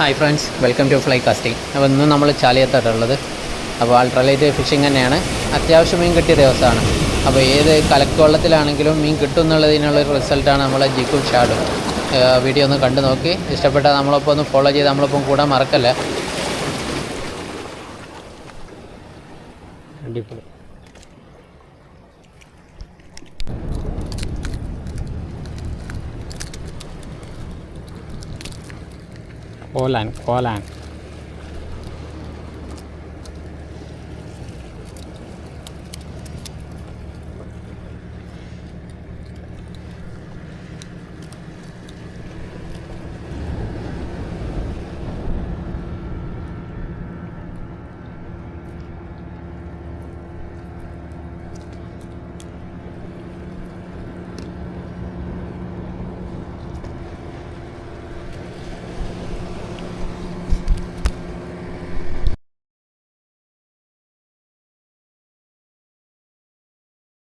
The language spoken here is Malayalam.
Hi friends welcome to fly casting അപ്പോൾ ഇന്ന് നമ്മൾ ചാലിയത്തായിട്ടുള്ളത്. അപ്പോൾ അൾട്രാലൈറ്റ് ഫിഷിംഗ് തന്നെയാണ്. അത്യാവശ്യം മീൻ കിട്ടിയ ദിവസമാണ്. അപ്പോൾ ഏത് കലക്കുവള്ളത്തിലാണെങ്കിലും മീൻ കിട്ടും എന്നുള്ളതിനുള്ളൊരു റിസൾട്ടാണ് നമ്മളെ ജിക്കു ഷാഡു. വീഡിയോ ഒന്ന് കണ്ടു നോക്കി. ഇഷ്ടപ്പെട്ടാൽ നമ്മളൊപ്പം ഒന്ന് ഫോളോ ചെയ്ത് നമ്മളൊപ്പം കൂടാൻ മറക്കല്ലേ. അടിപൊളി. โบหลานโอหลาน